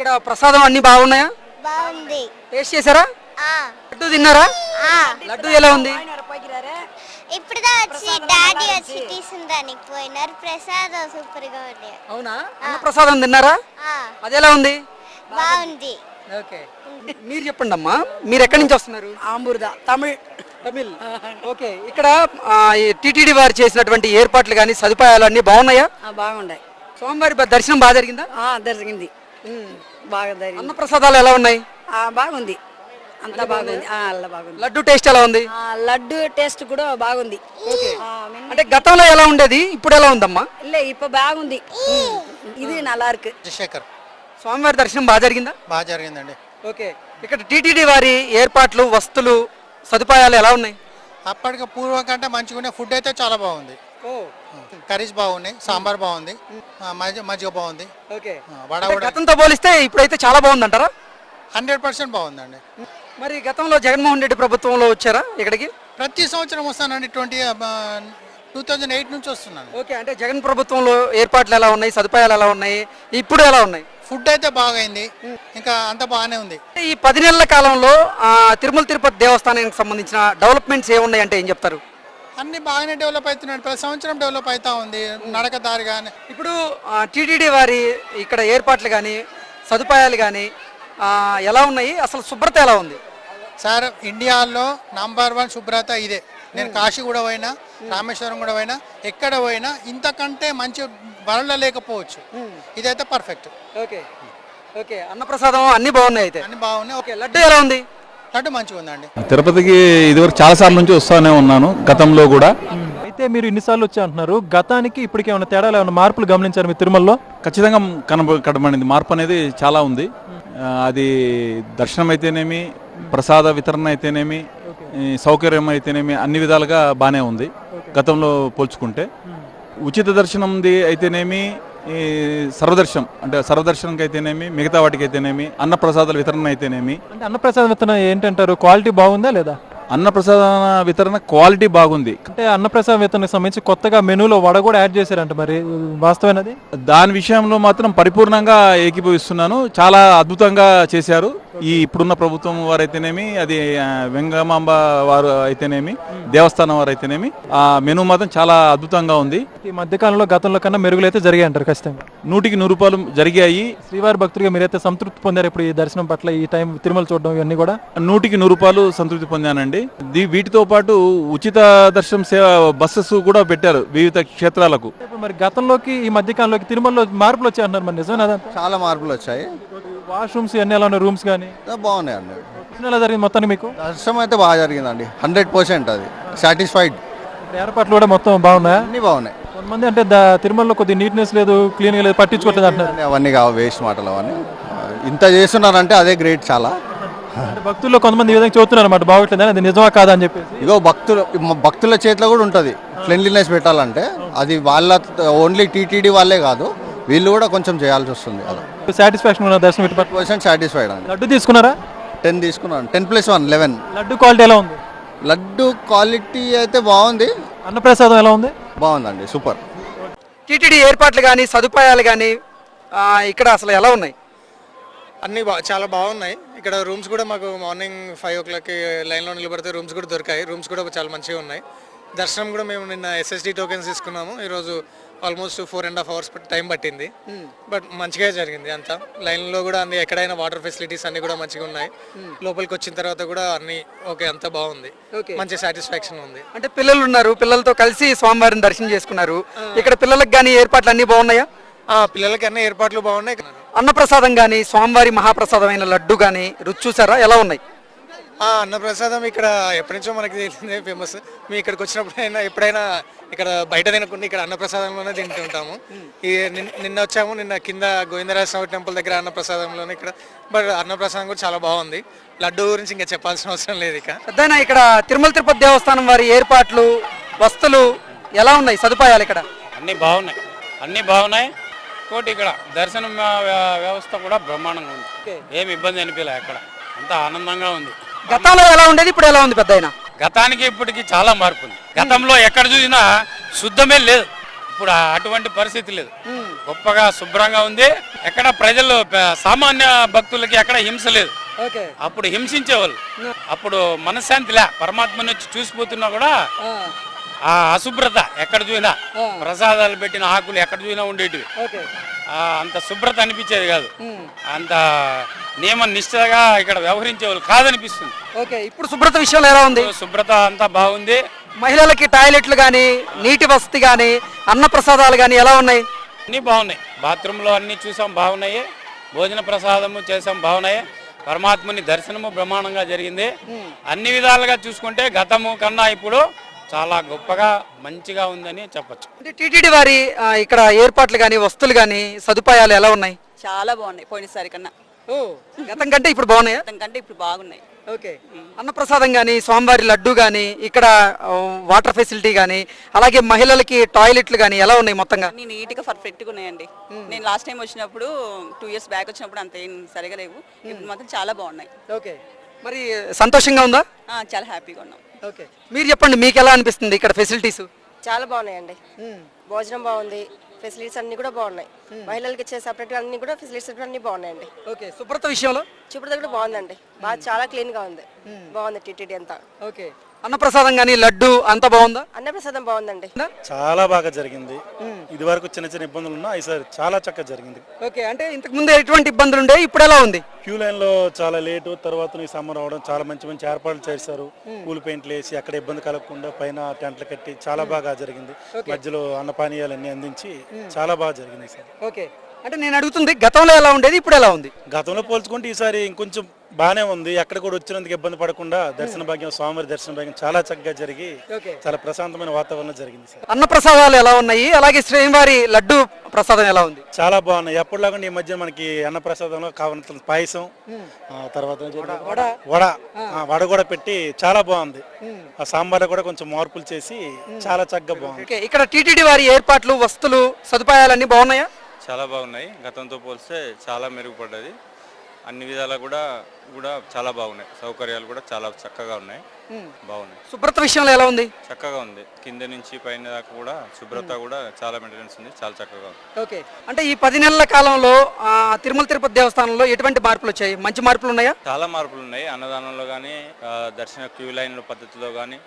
ఇక్కడ ప్రసాదం అన్ని బాగున్నాయా? బాగుంది. టేస్ట్ చేశారా? ఆ, లడ్డు తిన్నారా? ఆ. లడ్డు ఎలా ఉంది? ఇప్పుడుదా వచ్చి డాడీ వచ్చి తీసుకుందానికి పోయినారు. ప్రసాదం సూపర్గా ఉంది. అవునా? అన్న ప్రసాదం తిన్నారా? ఆ, అది ఎలా ఉంది? బాగుంది. ఓకే. మీరు చెప్పండి అమ్మా. మీరు ఎక్కడి నుంచి వస్తున్నారు? ఆంబుర్దా. తమిళ్. తమిళ్. ఓకే. ఇక్కడ టిటిడి వారు చేసినటువంటి ఏర్పాట్లు కానీ సదుపాయాలు అన్ని బాగున్నాయా? బాగుండాయి స్వామివారి బ- దర్శనం బాగా జరిగిందా? జరిగింది. బాగా జరిగింది అన్న ప్రసాదాలు ఎలా ఉన్నాయి ఆ, బాగుంది అంతా బాగుంది ఆ, అల్ల బాగుంది లడ్డు టేస్ట్ ఎలా ఉంది ఆ, లడ్డు టేస్ట్ కూడా బాగుంది ఆ, మిన్న- అంటే గతంలో ఎలా ఉండేది ఇప్పుడు ఎలా ఉందమ్మా இல்ல இப்ப బాగుంది ఇది நல்லா இருக்கு రాజశేఖర్ స్వామివారి దర్శనం బాగా జరిగిందా బాగా జరిగిందండి ఓకే ఇక్కడ టీటీడీ వారి ఏర్పాట్లు వస్తువులు సదుపాయాలు ఎలా ఉన్నాయి అప్పటికి పూర్వం కంటే మంచిగా ఫుడ్ అయితే చాలా బాగుంది కర్రీస్ బాగున్నాయి సాంబార్ బాగుంది మజ్జిగ బాగుంది. ఓకే. వడ కూడా గతంతో పోలిస్తే ఇప్పుడైతే చాలా బాగుందంటారా? హండ్రెడ్ పర్సెంట్ బాగుందండి. మరి గతంలో జగన్మోహన్ రెడ్డి ప్రభుత్వంలో వచ్చారా ఇక్కడికి? ప్రతి సంవత్సరం వస్తానండి ట్వంటీ టూ థౌజండ్ ఎయిట్ నుంచి వస్తున్నాను. ఓకే అంటే జగన్ ప్రభుత్వంలో ఏర్పాట్లు ఎలా ఉన్నాయి సదుపాయాలు ఎలా ఉన్నాయి ఇప్పుడు ఎలా ఉన్నాయి? ఫుడ్ అయితే బాగైంది ఇంకా అంత బాగానే ఉంది. అంటే ఈ పది నెలల కాలంలో ఆ, తిరుమల తిరుపతి దేవస్థానానికి సంబంధించిన డెవలప్మెంట్స్ ఏమున్నాయి అంటే ఏం చెప్తారు? అన్ని బాగానే డెవలప్ అవుతున్నాయి. ప్రతి సంవత్సరం డెవలప్ అవుతా ఉంది. నడక దారి కానీ ఇప్పుడు టీటీడీ వారి ఇక్కడ ఏర్పాట్లు కానీ సదుపాయాలు కానీ ఎలా ఉన్నాయి? అసలు శుభ్రత ఎలా ఉంది? సార్ ఇండియాలో నంబర్ వన్ శుభ్రత ఇదే. నేను కాశీ కూడా పోయినా రామేశ్వరం కూడా పోయినా ఎక్కడ పోయినా ఇంతకంటే మంచి వరల్డ్ లేకపోవచ్చు. ఇదైతే పర్ఫెక్ట్. ఓకే. ఓకే. అన్నప్రసాదం అన్ని బాగున్నాయి అయితే. అన్ని బాగున్నాయి. ఓకే. లడ్డు ఎలా ఉంది? లడ్డు మంచిగా ఉందండి తిరుపతికి ఇదివరకు చాలా సార్లు నుంచి వస్తానే ఉన్నాను గతంలో కూడా. అయితే మీరు ఇన్నిసార్లు వచ్చి అంటున్నారు గతానికి ఇప్పటికి ఏమైనా తేడాలు ఏమైనా మార్పులు గమనించారు మీ తిరుమలలో? ఖచ్చితంగా కనబ కనబడింది. మార్పు అనేది చాలా ఉంది. అది దర్శనం అయితేనేమి ప్రసాద వితరణ అయితేనేమి సౌకర్యం అయితేనేమి అన్ని విధాలుగా బాగానే ఉంది గతంలో పోల్చుకుంటే. ఉచిత దర్శనంది అయితేనేమి ఈ సర్వదర్శనం అంటే సర్వదర్శనంకి అయితేనేమి మిగతా వాటికి అయితేనేమి అన్నప్రసాదాల వితరణ అయితేనేమి అంటే అన్నప్రసాదం విత్తనం ఏంటంటారు? క్వాలిటీ బాగుందా లేదా? అన్న ప్రసాద వితరణ క్వాలిటీ బాగుంది. అంటే అన్నప్రసాదం విత్తనం సంబంధించి కొత్తగా మెనూలో వడ కూడా యాడ్ చేశారంట మరి. వాస్తవేనది దాని విషయంలో మాత్రం పరిపూర్ణంగా ఏకీభవిస్తున్నాను. చాలా అద్భుతంగా చేశారు. ఈ ఇప్పుడున్న ప్రభుత్వం వారైతేనేమి అది వెంగమాంబ వారు అయితేనేమి దేవస్థానం వారు అయితేనేమి ఆ మెనూ మాత్రం చాలా అద్భుతంగా ఉంది. ఈ మధ్యకాలంలో గతంలో కన్నా మెరుగులు అయితే జరిగాయి అంటారు ఖచ్చితంగా. నూటికి నూరు రూపాయలు జరిగాయి. శ్రీవారి భక్తుడిగా మీరైతే సంతృప్తి పొందారు ఇప్పుడు ఈ దర్శనం పట్ల ఈ టైం తిరుమల చూడడం ఇవన్నీ కూడా? నూటికి నూరు రూపాయలు సంతృప్తి పొందానండి. దీ వీటితో పాటు ఉచిత దర్శనం సేవ బస్సెస్ కూడా పెట్టారు వివిధ క్షేత్రాలకు. మరి గతంలోకి ఈ మధ్యకాలంలోకి తిరుమలలో మార్పులు వచ్చాయి అంటున్నారు మరి నిజమేనా? చాలా మార్పులు వచ్చాయి. వాష్రూమ్స్ ఇవన్నీ ఎలా ఉన్నాయి రూమ్స్ కానీ బాగున్నాయండి ఎలా జరిగింది మొత్తానికి మీకు? దర్శనం అయితే బాగా జరిగిందండి. హండ్రెడ్ పర్సెంట్ అది. సాటిస్ఫైడ్ ఏర్పాట్లు కూడా మొత్తం బాగున్నాయా? అన్ని బాగున్నాయి. కొంతమంది అంటే ద- తిరుమలలో కొద్ది నీట్నెస్ లేదు క్లీన్గా లేదు పట్టించుకోవట్లేదు అంటున్నారు. అన్ని అవన్నీ కావు వేస్ట్ మాటలు అవన్నీ. ఇంత చేస్తున్నారంటే అదే గ్రేట్ చాలా. అంటే భక్తుల్లో కొంతమంది ఈ విధంగా చెబుతున్నారు అన్నమాట బాగోట్లేదు అది నిజమా కాదా అని చెప్పేసి. ఇగో భక్తులు భక్తుల చేతిలో కూడా ఉంటుంది. క్లెన్లీనెస్ పెట్టాలంటే అది వాళ్ళ ఓన్లీ టీటీడీ వాళ్ళే కాదు వీళ్ళు కూడా కొంచెం చేయాల్సి వస్తుంది. అలా. సాటిస్ఫాక్షన్ ఉన్న దర్శనం ఇటు పర్సెంట్ సాటిస్ఫైడ్ అండి. లడ్డు తీసుకున్నారా? టెన్ తీసుకున్నాను. Ten plus one eleven laddu quality ఎలా ఉంది? లడ్డు క్వాలిటీ అయితే బాగుంది. అన్నప్రసాదం ఎలా ఉంది? బాగుందండి సూపర్. టీటీడీ ఏర్పాట్లు కానీ సదుపాయాలు కానీ ఇక్కడ అసలు ఎలా ఉన్నాయి? అన్ని బా చాలా బాగున్నాయి. ఇక్కడ రూమ్స్ కూడా మాకు మార్నింగ్ ఫైవ్ ఓ క్లాక్కి లైన్లో నిలబడితే రూమ్స్ కూడా దొరికాయి. రూమ్స్ కూడా చాలా మంచిగా ఉన్నాయి. దర్శనం కూడా మేము నిన్న ఎస్ఎస్డి టోకెన్స్ తీసుకున్నాము. ఈరోజు almost four and half hours time పట్టింది. బట్ మంచిగా జరిగింది అంతా. లైన్లో కూడా అన్ని ఎక్కడైనా వాటర్ ఫెసిలిటీస్ అన్ని కూడా మంచిగా ఉన్నాయి. లోపలికి వచ్చిన తర్వాత కూడా అన్ని ఓకే అంతా బాగుంది. మంచి సాటిస్ఫాక్షన్ ఉంది. అంటే పిల్లలు ఉన్నారు. పిల్లలతో కలిసి స్వామివారిని దర్శనం చేసుకున్నారు. ఇక్కడ పిల్లలకు కానీ ఏర్పాట్లు అన్ని బాగున్నాయా? పిల్లలకి అన్ని ఏర్పాట్లు బాగున్నాయి. అన్నప్రసాదం కానీ స్వామివారి మహాప్రసాదమైన లడ్డు కానీ రుచి చూసారా? ఎలా ఉన్నాయి? ఆ అన్నప్రసాదం ఇక్కడ ఎప్పటి నుంచో మనకి తెలిసిందే ఫేమస్. మీ ఇక్కడికి వచ్చినప్పుడైనా ఎప్పుడైనా ఇక్కడ బయట తినకుండా ఇక్కడ అన్నప్రసాదంలోనే తింటుంటాము. ఈ నిన్- నిన్న వచ్చాము నిన్న కింద గోవిందరాజ స్వామి టెంపుల్ దగ్గర అన్నప్రసాదంలోనే ఇక్కడ. బట్ అన్నప్రసాదం కూడా చాలా బాగుంది. లడ్డు గురించి ఇంకా చెప్పాల్సిన అవసరం లేదు ఇక. పెద్దయినా ఇక్కడ తిరుమల తిరుపతి దేవస్థానం వారి ఏర్పాట్లు వస్తువులు ఎలా ఉన్నాయి? సదుపాయాలు ఇక్కడ? అన్నీ బాగున్నాయి. అన్నీ బాగున్నాయి. ఇంకోటి ఇక్కడ దర్శనం వ్య- వ్యవస్థ కూడా బ్రహ్మాండంగా ఉంది. ఏమి ఇబ్బంది అనిపించలే అక్కడ. అంతా ఆనందంగా ఉంది. గతంలో ఎలా ఉండేది? ఇప్పుడు ఎలా ఉంది పెద్దయినా? గతానికి ఇప్పటికి చాలా మార్పు ఉంది. గతంలో ఎక్కడ చూసినా శుద్ధమే లేదు. ఇప్పుడు అటువంటి పరిస్థితి లేదు. గొప్పగా శుభ్రంగా ఉంది. ఎక్కడ ప్రజలు సామాన్య భక్తులకి ఎక్కడ హింస లేదు. అప్పుడు హింసించేవాళ్ళు. అప్పుడు మనశ్శాంతిలే పరమాత్మని వచ్చి చూసిపోతున్నా కూడా ఆ అశుభ్రత ఎక్కడ చూసినా ప్రసాదాలు పెట్టిన ఆకులు ఎక్కడ చూసినా ఉండేటివి. అంత శుభ్రత అనిపించేది కాదు. అంత నియమ నిష్ఠగా ఇక్కడ వ్యవహరించేవాళ్ళు కాదనిపిస్తుంది. ఓకే ఇప్పుడు శుభ్రత విషయంలో ఎలా ఉంది? శుభ్రత అంతా బాగుంది. మహిళలకి టాయిలెట్లు కానీ నీటి వసతి కానీ అన్న ప్రసాదాలు కానీ ఎలా ఉన్నాయి? అన్నీ బాగున్నాయి. బాత్రూంలో అన్నీ చూసాం బాగున్నాయి. భోజన ప్రసాదము చేసాం బాగున్నాయి. పరమాత్మని దర్శనము బ్రహ్మాండంగా జరిగింది. అన్ని విధాలుగా చూసుకుంటే గతము కన్నా ఇప్పుడు చాలా గొప్పగా మంచిగా ఉందని చెప్పొచ్చు. అంటే టీటీడీ వారి ఆ, ఇక్కడ ఏర్పాట్లు కానీ వస్తువులు కానీ సదుపాయాలు ఎలా ఉన్నాయి? చాలా బాగున్నాయి పోయినసారి కన్నా. ఓ గతం కంటే ఇప్పుడు బాగున్నాయా? కంటే ఇప్పుడు బాగున్నాయి. ఓకే. అన్నప్రసాదం కానీ స్వామివారి లడ్డు కానీ ఇక్కడ ఆ, వాటర్ ఫెసిలిటీ కానీ అలాగే మహిళలకి టాయిలెట్లు కానీ ఎలా ఉన్నాయి మొత్తంగా? అన్ని నీట్గా పర్ఫెక్ట్గా ఉన్నాయండి. నేను లాస్ట్ టైం వచ్చినప్పుడు టూ ఇయర్స్ బ్యాక్ వచ్చినప్పుడు అంత ఏం సరిగా లేవు. ఇప్పుడు మాత్రం చాలా బాగున్నాయి. ఓకే. మరి సంతోషంగా ఉందా? ఆ, చాలా హ్యాపీగా ఉన్నాం. ఓకే. మీరు చెప్పండి మీకు ఎలా అనిపిస్తుంది ఇక్కడ ఫెసిలిటీస్ చాలా బాగున్నాయండి. భోజనం బాగుంది ఫెసిలిటీస్ అన్ని కూడా బాగున్నాయి. మహిళలకి ఇచ్చే సపరేట్ అన్ని కూడా ఫెసిలిటీస్ అన్ని బాగున్నాయండి. ఓకే. శుభ్రత విషయంలో? చూపుడు కూడా బాగుందండి. బాగా చాలా క్లీన్గా ఉంది. బాగుంది టీటీడీ అంతా. ఓకే. అన్నప్రసాదం కానీ లడ్డు అంతా బాగుందా? అన్నప్రసాదం బాగుందండి. చాలా బాగా జరిగింది. ఇది వరకు చిన్న చిన్న ఇబ్బందులు ఉన్నా ఈసారి చాలా చక్కగా జరిగింది. ఓకే అంటే ఇంతకు ముందు ఎటువంటి ఇబ్బందులు ఉండే ఇప్పుడు ఎలా ఉంది? క్యూ లైన్లో చాలా లేటు తర్వాత ఈ సమ్మర్ అవడం చాలా మంచి మంచి ఏర్పాట్లు చేశారు. పూల్ పెయింట్లు వేసి అక్కడ ఇబ్బంది కలగకుండా పైన టెంట్లు కట్టి చాలా బాగా జరిగింది. మధ్యలో అన్నపానీయాలు అన్ని అందించి చాలా బాగా జరిగింది ఈసారి ఓకే అంటే నేను అడుగుతుంది గతంలో ఎలా ఉండేది ఇప్పుడు ఎలా ఉంది? గతంలో పోల్చుకుంటే ఈసారి ఇంకొంచెం బాగానే ఉంది. ఎక్కడ కూడా వచ్చినందుకు ఇబ్బంది పడకుండా దర్శన భాగ్యం స్వామివారి దర్శన భాగ్యం చాలా చక్కగా జరిగి చాలా ప్రశాంతమైన వాతావరణం జరిగింది సార్. అన్న ప్రసాదాలు ఎలా ఉన్నాయి? అలాగే శ్రీవారి లడ్డు ప్రసాదం ఎలా ఉంది? చాలా బాగున్నాయి. ఎప్పటిలాగా ఈ మధ్య మనకి అన్నప్రసాదంలో కావాల్సిన పాయసం ఆ తర్వాత వడ వడ. కూడా పెట్టి చాలా బాగుంది. ఆ సాంబార్ కూడా కొంచెం మార్పులు చేసి చాలా చక్కగా బాగుంది. ఇక్కడ టీటీడీ వారి ఏర్పాట్లు వస్తువులు సదుపాయాలన్నీ బాగున్నాయా? చాలా బాగున్నాయి. గతంతో పోలిస్తే చాలా మెరుగుపడ్డది. అన్ని విధాలా కూడా కూడా చాలా బాగున్నాయి. సౌకర్యాలు కూడా చాలా చక్కగా ఉన్నాయి. బాగున్నాయి. శుభ్రత విషయంలో ఎలా ఉంది? చక్కగా ఉంది. కింద నుంచి పైన దాకా కూడా శుభ్రత కూడా చాలా మెయింటెనెన్స్ ఉంది. చాలా చక్కగా ఉంది. ఓకే. అంటే ఈ పది నెలల కాలంలో ఆ, తిరుమల తిరుపతి దేవస్థానంలో ఎటువంటి మార్పులు వచ్చాయి? మంచి మార్పులు ఉన్నాయా? చాలా మార్పులు ఉన్నాయి. అన్నదానంలో కానీ దర్శన క్యూ లైన్ల పద్ధతిలో కానీ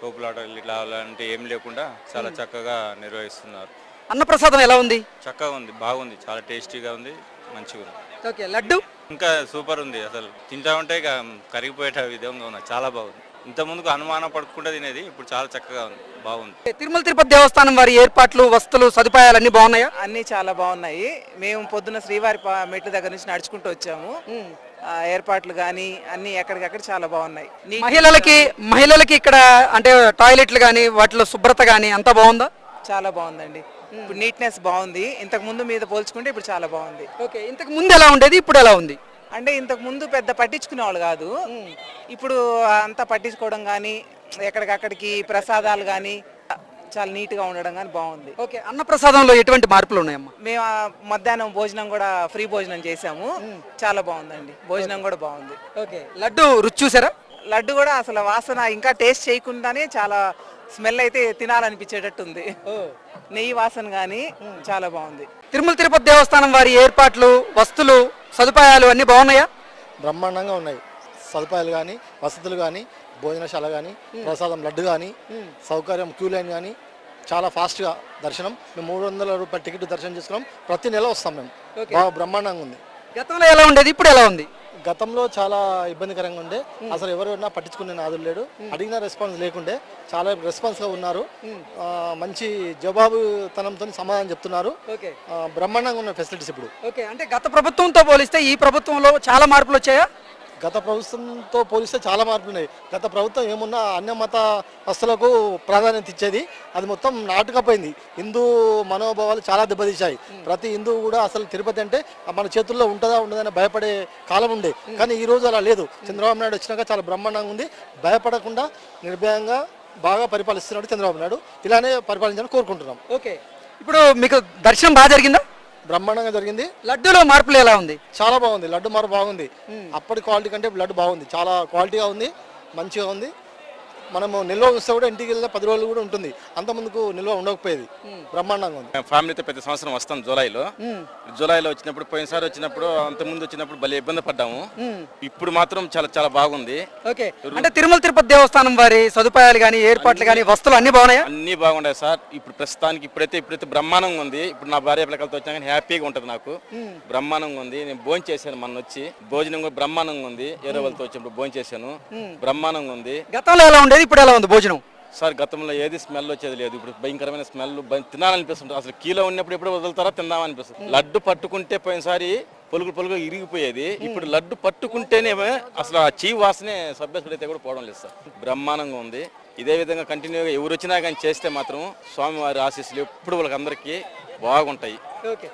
తోపులాటలు ఇట్లా అలాంటి ఏం లేకుండా చాలా చక్కగా నిర్వహిస్తున్నారు. అన్నప్రసాదం ఎలా ఉంది? చక్కగా ఉంది. బాగుంది. చాలా టేస్టీగా ఉంది. మంచిగా ఉంది. ఓకే లడ్డు? ఇంకా సూపర్ ఉంది. అసలు తింటా ఉంటే ఇక కరిగిపోయేట విధంగా ఉంది. చాలా బాగుంది. ఇంత ముందుకు అనుమానం పడకుండా తినేది ఇప్పుడు చాలా చక్కగా ఉంది. బాగుంది. తిరుమల తిరుపతి దేవస్థానం వారి ఏర్పాట్లు వస్తువులు సదుపాయాలు అన్ని బాగున్నాయా? అన్నీ చాలా బాగున్నాయి. మేము పొద్దున శ్రీవారి పా- మెట్ల దగ్గర నుంచి నడుచుకుంటూ వచ్చాము. ఆ, ఏర్పాట్లు కానీ అన్నీ ఎక్కడికక్కడ చాలా బాగున్నాయి. నీ- మహిళలకి మహిళలకి ఇక్కడ అంటే టాయిలెట్లు కానీ వాటిలో శుభ్రత కానీ అంతా బాగుందా? చాలా బాగుందండి. ఇప్పుడు నీట్నెస్ బాగుంది. ఇంతకు ముందు మీద పోల్చుకుంటే ఇప్పుడు చాలా బాగుంది. ఓకే ఇంతకు ముందు ఎలా ఉండేది? ఇప్పుడు ఎలా ఉంది? అంటే ఇంతకు ముందు పెద్ద పట్టించుకునే వాళ్ళు కాదు. ఇప్పుడు అంతా పట్టించుకోవడం కానీ ఎక్కడికక్కడికి ప్రసాదాలు కానీ చాలా నీట్గా ఉండడం కానీ బాగుంది. ఓకే అన్నప్రసాదంలో ఎటువంటి మార్పులు ఉన్నాయమ్మా? మేము మధ్యాహ్నం భోజనం కూడా ఫ్రీ భోజనం చేసాము. చాలా బాగుందండి. భోజనం కూడా బాగుంది. ఓకే లడ్డు రుచి చూసారా? లడ్డు కూడా అసలు వాసన ఇంకా టేస్ట్ చేయకుండానే చాలా స్మెల్ అయితే తినాలనిపించేటట్టు ఉంది నెయ్యి వాసన కానీ చాలా బాగుంది. తిరుమల తిరుపతి దేవస్థానం వారి ఏర్పాట్లు వస్తువులు సదుపాయాలు అన్ని బాగున్నాయా? బ్రహ్మాండంగా ఉన్నాయి. సదుపాయాలు కానీ వసతులు కానీ భోజనశాల కానీ ప్రసాదం లడ్డు కానీ సౌకర్యం క్యూ లైన్ కానీ చాలా ఫాస్ట్గా దర్శనం. మేము మూడు వందల రూపాయల టికెట్ దర్శనం చేసుకున్నాం. ప్రతి నెల వస్తాం మేము. బాగా బ్రహ్మాండంగా ఉంది. గతంలో ఎలా ఉండేది? ఇప్పుడు ఎలా ఉంది? గతంలో చాలా ఇబ్బందికరంగా ఉండే. అసలు ఎవరైనా పట్టించుకునే నాదులు లేడు. అడిగిన రెస్పాన్స్ లేకుండే. చాలా రెస్పాన్స్గా ఉన్నారు మంచి జవాబుతనంతో సమాధానం చెప్తున్నారు. బ్రహ్మాండంగా ఉన్న ఫెసిలిటీస్ ఇప్పుడు. ఓకే. అంటే గత ప్రభుత్వంతో పోలిస్తే ఈ ప్రభుత్వంలో చాలా మార్పులు వచ్చాయా? గత ప్రభుత్వంతో పోలిస్తే చాలా మార్పులు ఉన్నాయి. గత ప్రభుత్వం ఏమున్నా అన్య మత వస్తువులకు ప్రాధాన్యత ఇచ్చేది. అది మొత్తం నాటుకపోయింది. హిందూ మనోభావాలు చాలా దెబ్బతీశాయి. ప్రతి హిందూ కూడా అసలు తిరుపతి అంటే మన చేతుల్లో ఉంటుందా ఉండదని భయపడే కాలం ఉండే. కానీ ఈ రోజు అలా లేదు. చంద్రబాబు నాయుడు వచ్చినాక చాలా బ్రహ్మాండంగా ఉంది. భయపడకుండా నిర్భయంగా బాగా పరిపాలిస్తున్నాడు చంద్రబాబు నాయుడు. ఇలానే పరిపాలించాలని కోరుకుంటున్నాం. ఓకే. ఇప్పుడు మీకు దర్శనం బాగా జరిగిందా? బ్రహ్మాండంగా జరిగింది. లడ్డూలో మార్పులు ఎలా ఉంది? చాలా బాగుంది. లడ్డు మరి బాగుంది. అప్పటి క్వాలిటీ కంటే లడ్డు బాగుంది. చాలా క్వాలిటీగా ఉంది. మంచిగా ఉంది. మనము నిల్వ వస్తే కూడా ఇంటికి వెళ్ళిన పది రోజులు కూడా ఉంటుంది. అంత ముందుకు నిల్వ ఉండకపోయేది. బ్రహ్మాండంగా ఉంది. ఫ్యామిలీతో ప్రతి సంవత్సరం వస్తాం జూలైలో. జూలైలో వచ్చినప్పుడు పోయినసారి వచ్చినప్పుడు అంత ముందు వచ్చినప్పుడు భలే ఇబ్బంది పడ్డాము. ఇప్పుడు మాత్రం చాలా చాలా బాగుంది. ఓకే. అంటే తిరుమల తిరుపతి దేవస్థానం వారి సదుపాయాలు కానీ ఏర్పాట్లు కానీ వస్తువులు అన్ని బాగున్నాయా? అన్ని బాగుంటాయి సార్. ఇప్పుడు ప్రస్తుతానికి ఇప్పుడైతే ఇప్పుడైతే బ్రహ్మాండంగా ఉంది. ఇప్పుడు నా భార్య పిల్లలతో వచ్చాక కానీ హ్యాపీగా ఉంటుంది నాకు. బ్రహ్మాండంగా ఉంది. నేను భోజనం చేశాను మొన్న వచ్చి. భోజనం కూడా బ్రహ్మాండంగా ఉంది. ఏరో వాళ్ళతో వచ్చినప్పుడు భోజనం చేశాను. బ్రహ్మాండంగా ఉంది. గతంలో ఎలా ఉండేది ఇప్పుడు ఎలా ఉంది భోజనం? సార్ గతంలో ఏది స్మెల్ వచ్చేది లేదు. ఇప్పుడు భయంకరమైన స్మెల్ తినాలనిపిస్తుంది అసలు కీలో ఉన్నప్పుడు ఎప్పుడు వదులుతారా? తిందామనిపిస్తుంది. లడ్డు పట్టుకుంటే పోయినసారి పొలుగు పొలుగు ఇరిగిపోయేది. ఇప్పుడు లడ్డు పట్టుకుంటేనే అసలు ఆ చీ వాసనే సభ్యసుడైతే కూడా పోవడం లేదు సార్. బ్రహ్మాండంగా ఉంది. ఇదే విధంగా కంటిన్యూగా ఎవరు వచ్చినా కానీ చేస్తే మాత్రం స్వామివారి ఆశీస్సులు ఎప్పుడు వాళ్ళకి అందరికీ బాగుంటాయి. ఓకే.